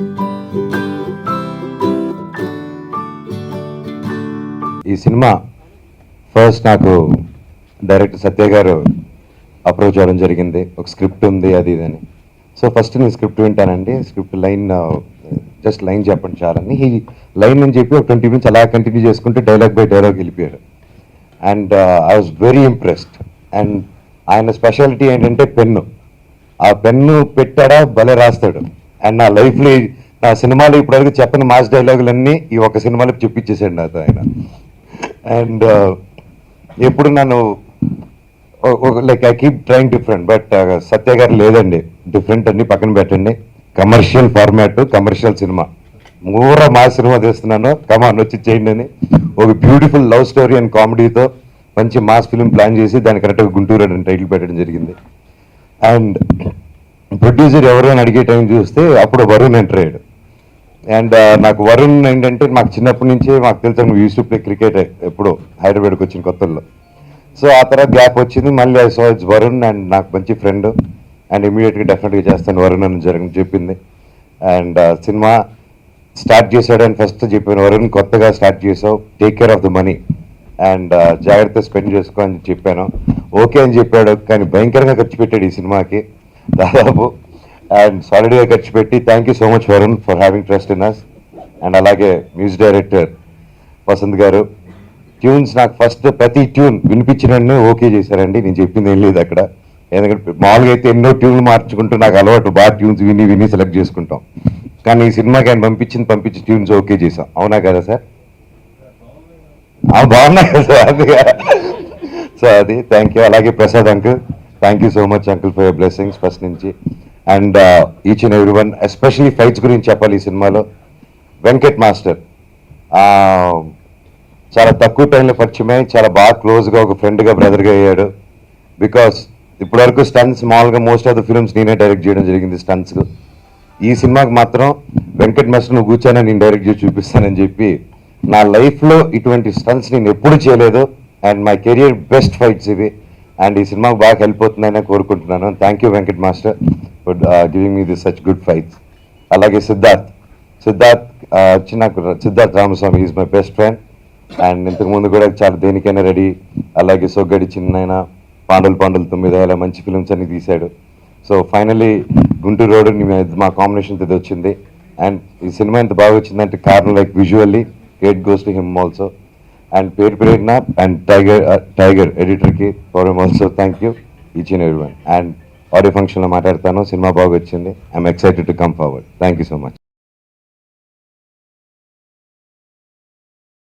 ఈ cinema first నాకు director Satya గారు అప్రోచ్ అవ్వడం జరిగింది. ఒక స్క్రిప్ట్ ఉంది అది ఇది అని. సో ఫస్ట్ నేను స్క్రిప్ట్ వింటానండి. స్క్రిప్ట్ లైన్ జస్ట్ లైన్ చెప్పండి చాలని ఈ లైన్ అని చెప్పి ఒక ట్వంటీ మినిట్స్ అలా కంటిన్యూ చేసుకుంటూ డైలాగ్ బై డైలాగ్ వెళ్ళిపోయారు and I was very impressed. And ఆయన స్పెషాలిటీ ఏంటంటే పెన్ను. ఆ పెన్ను పెట్టాడా? భలే రాస్తాడు. అండ్ నా లైఫ్లో నా సినిమాలో ఇప్పటివరకు చెప్పని మాస్ డైలాగులన్నీ ఈ ఒక సినిమాలో చెప్పించేసాడు నాతో ఆయన. అండ్ ఎప్పుడు నన్ను like I keep trying different but Satya garu లేదండి. డిఫరెంట్ అన్ని పక్కన పెట్టండి. కమర్షియల్ ఫార్మాట్ కమర్షియల్ సినిమా మూర మా సినిమా తీస్తున్నాను. కమాన్ వచ్చి చేయండి అని. ఒక బ్యూటిఫుల్ లవ్ స్టోరీ అండ్ కామెడీతో మంచి మాస్ ఫిల్మ్ ప్లాన్ చేసి దాని కరెక్ట్గా గుంటూరు అని టైటిల్ పెట్టడం జరిగింది. అండ్ ప్రొడ్యూసర్ ఎవరైనా అడిగే టైం చూస్తే అప్పుడు వరుణ్ ఎంటర్ అయ్యాడు. అండ్ uh, నాకు వరుణ్ ఏంటంటే మాకు చిన్నప్పటి నుంచే మాకు తెలుసు నువ్వు యూస్ టు ప్లే క్రికెట్ ఎప్పుడు హైదరాబాద్కి వచ్చిన కొత్తల్లో. సో ఆ తర్వాత గ్యాప్ వచ్చింది మళ్ళీ I so it's Varun and నాకు మంచి ఫ్రెండ్ అండ్ ఇమీడియట్గా డెఫినెట్గా చేస్తాను వరుణ్ అని జరిగింది చెప్పింది. అండ్ uh, సినిమా స్టార్ట్ చేశాడు అని ఫస్ట్ చెప్పాను వరుణ్ కొత్తగా స్టార్ట్ చేసావు take care of the money and జాగ్రత్త స్పెండ్ చేసుకో అని చెప్పాను. ఓకే అని చెప్పాడు కానీ భయంకరంగా ఖర్చు పెట్టాడు ఈ సినిమాకి. దాదాపు అండ్ సాలిడ్గా ఖర్చు పెట్టి thank you so much Varun for having trust in us and అలాగే మ్యూజిక్ డైరెక్టర్ వసంత్ గారు. ట్యూన్స్ నాకు ఫస్ట్ ప్రతి ట్యూన్ వినిపించిన ఓకే చేశారండి. నేను చెప్పింది ఏం లేదు అక్కడ. ఎందుకంటే మామూలుగా అయితే ఎన్నో ట్యూన్లు మార్చుకుంటూ నాకు అలవాటు. బాగా ట్యూన్స్ విని విని సెలెక్ట్ చేసుకుంటాం. కానీ ఈ సినిమాకి ఆయన పంపించింది పంపించి ట్యూన్స్ ఓకే చేసాం అవునా కదా సార్? బాగున్నాయి కదా సార్. అది సో అది థ్యాంక్ యూ అలాగే Prasad uncle thank you so much uncle for your blessings first నుంచి. And each and every one especially fights గురించి చెప్పాలి ఈ సినిమాలో. వెంకట్ మాస్టర్ చాలా తక్కువ టైంలో పరిచయమై చాలా బాగా క్లోజ్గా ఒక ఫ్రెండ్గా బ్రదర్గా అయ్యాడు. బికాస్ ఇప్పటివరకు స్టన్స్ మామూలుగా మోస్ట్ ఆఫ్ ద ఫిల్మ్స్ నేనే డైరెక్ట్ చేయడం జరిగింది స్టన్స్ ఈ సినిమాకి మాత్రం వెంకట్ మాస్టర్ నువ్వు కూర్చొని నేను డైరెక్ట్ చేసి చూపిస్తానని చెప్పి నా లైఫ్లో ఇటువంటి స్టన్స్ నేను ఎప్పుడు చేయలేదు. And my career best fights ఇవి. అండ్ ఈ సినిమా బాగా హెల్ప్ అవుతుందని కోరుకుంటున్నాను. Thank you Venkat master for giving me this such good fights అలాగే సిద్ధార్థ్. సిద్ధార్థ్ ఆ, వచ్చి నాకు Siddharth Ramaswamy is my best friend and ఇంతకుముందు కూడా చాలా దేనికైనా రెడీ అలాగే సొగ్గడి చిన్న పాండలు పాండలు తొమ్మిది అలా మంచి ఫిల్మ్స్ అన్ని తీశాడు. సో ఫైనలీ గుంటూరు రోడ్ మా కాంబినేషన్ ఇది వచ్చింది. అండ్ ఈ సినిమా ఎంత బాగా వచ్చిందంటే కారణం like visually gate goes to him also and పేరు ప్రేరణ and tiger tiger ఎడిటర్కి for him also thank you each and every one and audio ఫంక్షన్లో మాట్లాడతాను. సినిమా బాగా వచ్చింది. I'm excited to come forward thank you so much